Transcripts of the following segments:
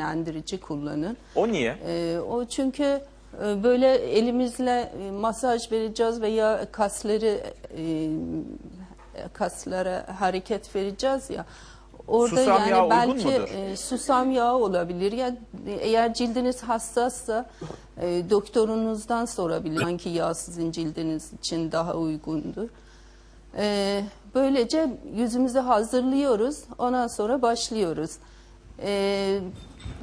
nemlendirici kullanın. O niye? Ee, o çünkü e, böyle elimizle e, masaj vereceğiz veya kasları e, kaslara hareket vereceğiz ya. Orada Susam yani yağı uygun belki mudur? e, susam yağı olabilir ya eğer cildiniz hassassa e, doktorunuzdan sorabilir hangi yağ sizin cildiniz için daha uygundur. E, böylece yüzümüzü hazırlıyoruz ondan sonra başlıyoruz. E,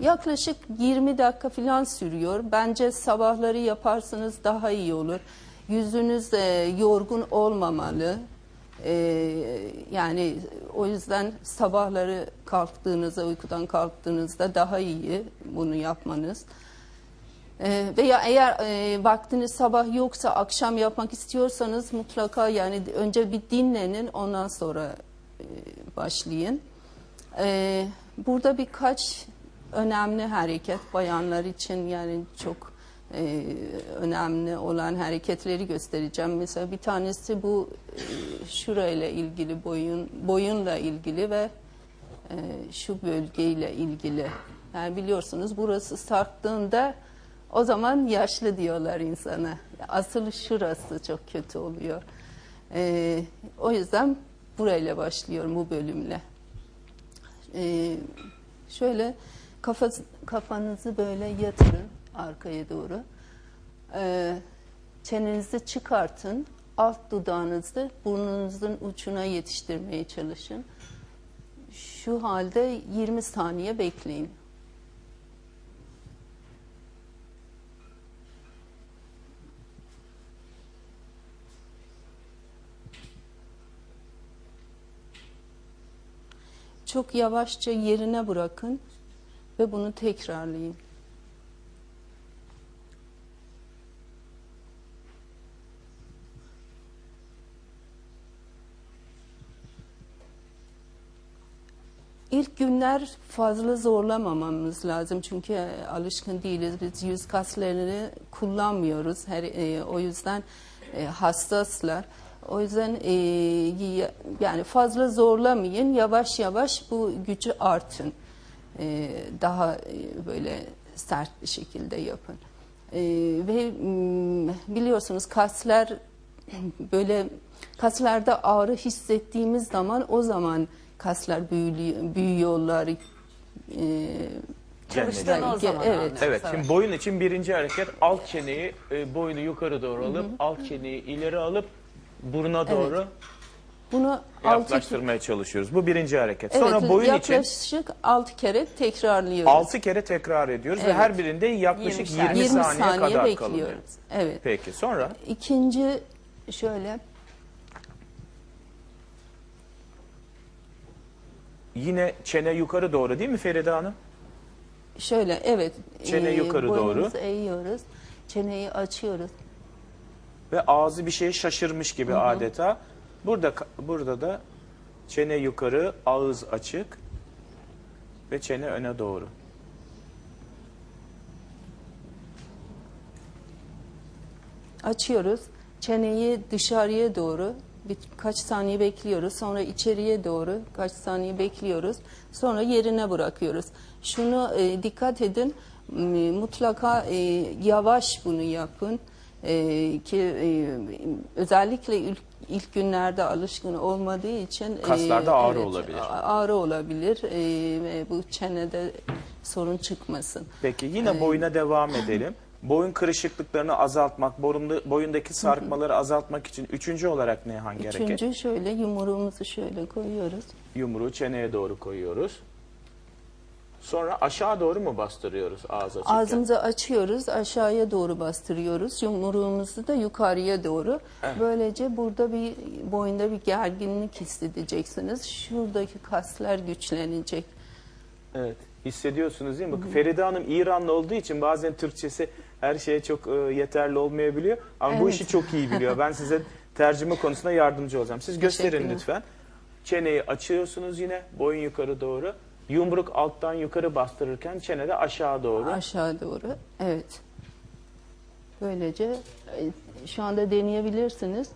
yaklaşık 20 dakika falan sürüyor. Bence sabahları yaparsanız daha iyi olur. Yüzünüz e, yorgun olmamalı. Ee, yani o yüzden sabahları kalktığınızda, uykudan kalktığınızda daha iyi bunu yapmanız. Ee, veya eğer e, vaktiniz sabah yoksa akşam yapmak istiyorsanız mutlaka yani önce bir dinlenin ondan sonra e, başlayın. Ee, burada birkaç önemli hareket bayanlar için yani çok e, önemli olan hareketleri göstereceğim. Mesela bir tanesi bu e, şurayla ilgili boyun boyunla ilgili ve e, şu bölgeyle ilgili. Yani biliyorsunuz burası sarktığında o zaman yaşlı diyorlar insana. Asıl şurası çok kötü oluyor. E, o yüzden burayla başlıyorum bu bölümle. E, şöyle kafa, kafanızı böyle yatırın arkaya doğru. Ee, çenenizi çıkartın. Alt dudağınızı burnunuzun ucuna yetiştirmeye çalışın. Şu halde 20 saniye bekleyin. Çok yavaşça yerine bırakın ve bunu tekrarlayın. İlk günler fazla zorlamamamız lazım çünkü alışkın değiliz. Biz yüz kaslarını kullanmıyoruz. Her, e, o yüzden e, hassaslar. O yüzden e, yani fazla zorlamayın. Yavaş yavaş bu gücü artın. E, daha e, böyle sert bir şekilde yapın. E, ve m, biliyorsunuz kaslar böyle kaslarda ağrı hissettiğimiz zaman o zaman kaslar büyülü- büyüyorlar. E, Çalıştığın o zaman evet. anlıyoruz. Evet, şimdi boyun için birinci hareket alt çeneyi, e, boynu yukarı doğru alıp, alt çeneyi ileri alıp buruna doğru Bunu yaklaştırmaya çalışıyoruz. Bu birinci hareket. Evet, Sonra boyun için yaklaşık 6 kere tekrarlıyoruz. 6 kere tekrar ediyoruz ve Evet. her birinde yaklaşık 20 20, 20 saniye, saniye, kadar bekliyoruz. kalınıyor. Evet. Peki sonra İkinci şöyle yine çene yukarı doğru değil mi Feride Hanım? şöyle evet. Çene yukarı boynumuzu doğru. eğiyoruz. Çeneyi açıyoruz. Ve ağzı bir şeye şaşırmış gibi adeta. Burada burada da çene yukarı, ağız açık ve çene öne doğru. Açıyoruz. Çeneyi dışarıya doğru birkaç saniye bekliyoruz. Sonra içeriye doğru kaç saniye bekliyoruz. Sonra yerine bırakıyoruz. Şunu e, dikkat edin. Mutlaka e, yavaş bunu yapın. E, ki e, özellikle ilk, ilk günlerde alışkın olmadığı için e, Kaslarda ağrı olabilir. a- Ağrı olabilir. E, ve bu çenede sorun çıkmasın. Peki yine boyuna devam edelim. Boyun kırışıklıklarını azaltmak, boyunda, boyundaki sarkmaları azaltmak için üçüncü olarak ne hangi hareket? Üçüncü şöyle yumruğumuzu şöyle koyuyoruz. Yumruğu çeneye doğru koyuyoruz. Sonra aşağı doğru mu bastırıyoruz ağız açıkken? Ağzımızı açıyoruz, aşağıya doğru bastırıyoruz. Yumruğumuzu da yukarıya doğru. Böylece burada bir boyunda bir gerginlik hissedeceksiniz. Şuradaki kaslar güçlenecek. Evet. Hissediyorsunuz değil mi? Bak, Feride Hanım İranlı olduğu için bazen Türkçesi her şeye çok e, yeterli olmayabiliyor. Ama bu Evet. işi çok iyi biliyor. Ben size tercüme konusunda yardımcı olacağım. Siz gösterin Teşekkürler. lütfen. Çeneyi açıyorsunuz yine boyun yukarı doğru. Yumruk alttan yukarı bastırırken çene de aşağı doğru. Aşağı doğru. Evet. Böylece e, şu anda deneyebilirsiniz.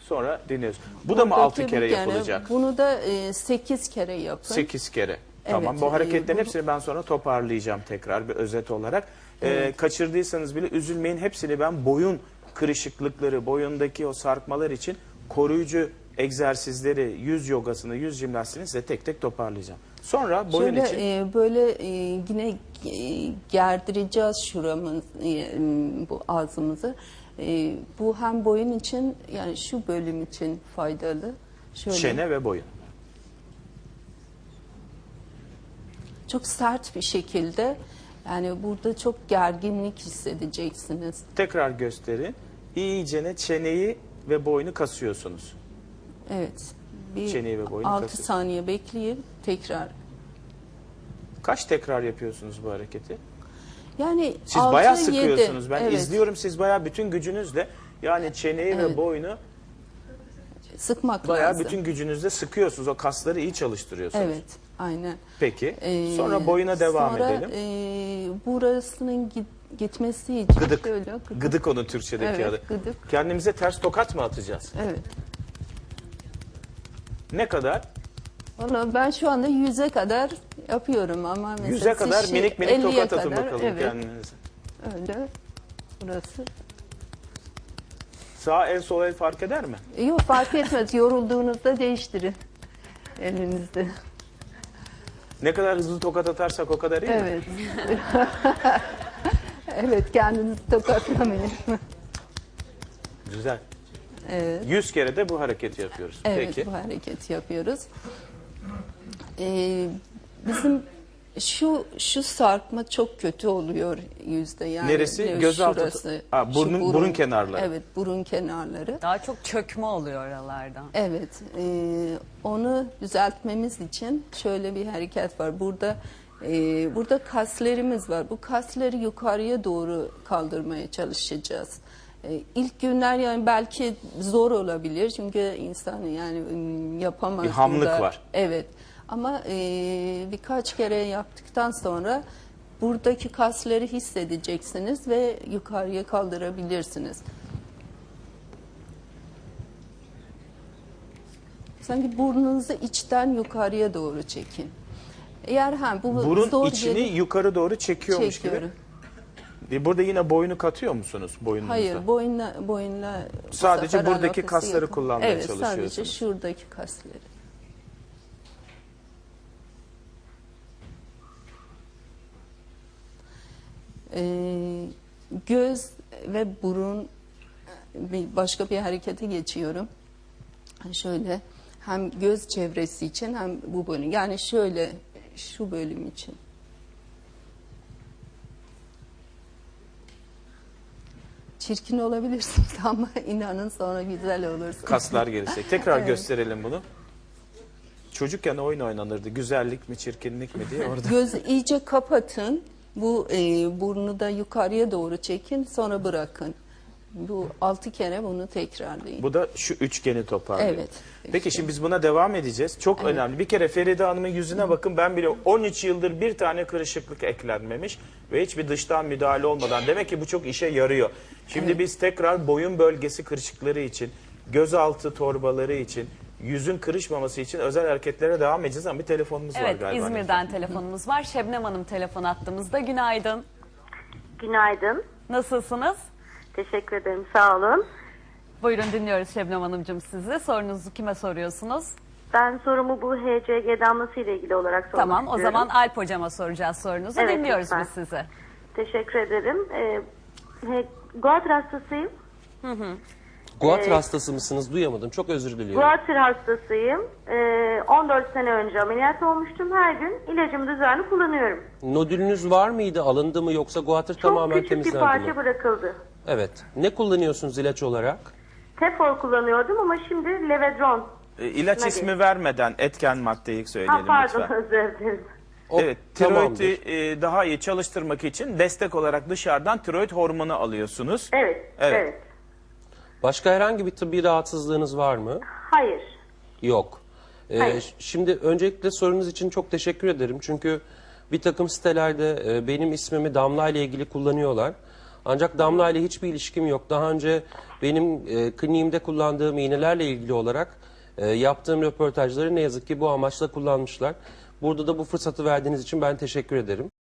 Sonra deniyoruz. Bu da mı Buradaki 6 kere bir kere, yapılacak? Bunu da 8 kere yapın. 8 kere. Tamam Evet, bu e, hareketlerin bu- hepsini ben sonra toparlayacağım tekrar bir özet olarak. Ee, kaçırdıysanız bile üzülmeyin hepsini ben boyun kırışıklıkları, boyundaki o sarkmalar için koruyucu egzersizleri, yüz yogasını, yüz jimnastiğini size tek tek toparlayacağım. Sonra boyun Şöyle için e, böyle e, yine e, gerdireceğiz şuramız e, bu ağzımızı. E, bu hem boyun için yani şu bölüm için faydalı. Şöyle çene ve boyun. çok sert bir şekilde yani burada çok gerginlik hissedeceksiniz. Tekrar gösterin. İyicene çeneyi ve boynu kasıyorsunuz. Evet. Bir Çeneyi ve boynu 6 kasıyorsunuz. saniye bekleyin tekrar. Kaç tekrar yapıyorsunuz bu hareketi? Yani Siz altı, bayağı yedi. sıkıyorsunuz. Ben Evet, izliyorum siz bayağı bütün gücünüzle yani çeneyi ve Evet. boynu Sıkmak bayağı lazım. bütün gücünüzle sıkıyorsunuz. O kasları iyi çalıştırıyorsunuz. Evet, aynen. Peki. Ee, Sonra boyuna devam sonra, edelim. e, burasının git- gitmesi için Gıdık. şöyle gıdık. Gıdık onun Türkçedeki Evet, adı. gıdık. Kendimize ters tokat mı atacağız? Evet. Ne kadar? Valla ben şu anda yüze kadar yapıyorum ama mesela Yüze kadar siz minik minik 50'ye tokat atın kadar, bakalım evet, kendinize. Öyle. Burası. Sağ el sol el fark eder mi? Yok fark etmez. Yorulduğunuzda değiştirin. Elinizde. Ne kadar hızlı tokat atarsak o kadar iyi? Evet. evet kendinizi tokatlamayın. Güzel. Evet. 100 kere de bu hareketi yapıyoruz. Evet Peki. bu hareketi yapıyoruz. Ee, bizim şu şu sarkma çok kötü oluyor yüzde yani. Neresi? Ee, Gözaltı- şurası. Ha, burnun- burun kenarları. Evet burun kenarları. Daha çok çökme oluyor oralardan. Evet, e, onu düzeltmemiz için şöyle bir hareket var. Burada e, burada kaslarımız var. Bu kasları yukarıya doğru kaldırmaya çalışacağız. E, ilk günler yani belki zor olabilir çünkü insan yani ım, yapamaz. Bir hamlık burada. var. Evet, ama e, birkaç kere yaptıktan sonra buradaki kasları hissedeceksiniz ve yukarıya kaldırabilirsiniz. Sanki burnunuzu içten yukarıya doğru çekin. Eğer ha bu Burun zor içini gelip yukarı doğru çekiyormuş çekiyorum. gibi. E, Burada yine boynu katıyor musunuz boynunuza? Hayır, boyunla boyunla bu Sadece sefer buradaki alakası kasları yok. kullanmaya evet, sadece çalışıyorsunuz. şuradaki kasları. Ee, göz ve burun bir başka bir harekete geçiyorum. Şöyle hem göz çevresi için hem bu bölüm. Yani şöyle şu bölüm için. Çirkin olabilirsiniz ama inanın sonra güzel olursunuz. Kaslar gelecek. Tekrar gösterelim bunu. Çocukken oyun oynanırdı. Güzellik mi çirkinlik mi diye orada. Göz iyice kapatın. Bu e, burnu da yukarıya doğru çekin sonra bırakın. Bu altı kere bunu tekrarlayın. Bu da şu üçgeni toparlıyor. Evet. Peki şimdi biz buna devam edeceğiz. Çok önemli. Bir kere Feride Hanım'ın yüzüne bakın. Ben bile 13 yıldır bir tane kırışıklık eklenmemiş ve hiçbir dıştan müdahale olmadan. Demek ki bu çok işe yarıyor. Şimdi biz tekrar boyun bölgesi kırışıkları için, gözaltı torbaları için, yüzün kırışmaması için özel hareketlere devam edeceğiz ama bir telefonumuz var Evet galiba. İzmir'den telefonumuz var. Şebnem Hanım telefon attığımızda günaydın. Günaydın. Nasılsınız? Teşekkür ederim. Sağ olun. Buyurun dinliyoruz Şebnem Hanımcığım sizi. Sorunuzu kime soruyorsunuz? Ben sorumu bu HCG damlası ile ilgili olarak sormak Tamam o istiyorum. zaman Alp hocama soracağız sorunuzu. Evet, dinliyoruz lütfen. biz sizi. Teşekkür ederim. Ee, he, Guatr hastasıyım. Guatr hastası mısınız? Duyamadım. Çok özür diliyorum. Guatr hastasıyım. Ee, 14 sene önce ameliyat olmuştum. Her gün ilacımı düzenli kullanıyorum. Nodülünüz var mıydı? Alındı mı yoksa guatr Çok tamamen küçük bir temizlendi parça mi? bırakıldı. Evet. Ne kullanıyorsunuz ilaç olarak? Tefor kullanıyordum ama şimdi Levedron. E, İlaç Hadi. ismi vermeden etken maddeyi Ha söyleyelim pardon lütfen. özür dilerim. O Evet, tamamdır. tiroidi e, daha iyi çalıştırmak için destek olarak dışarıdan tiroid hormonu alıyorsunuz. Evet, Evet. evet. Başka herhangi bir tıbbi rahatsızlığınız var mı? Hayır. Yok. Ee, Hayır. ş- Şimdi öncelikle sorunuz için çok teşekkür ederim. Çünkü bir takım sitelerde e, benim ismimi Damla ile ilgili kullanıyorlar. Ancak Damla ile hiçbir ilişkim yok. Daha önce benim e, kliniğimde kullandığım iğnelerle ilgili olarak e, yaptığım röportajları ne yazık ki bu amaçla kullanmışlar. Burada da bu fırsatı verdiğiniz için ben teşekkür ederim.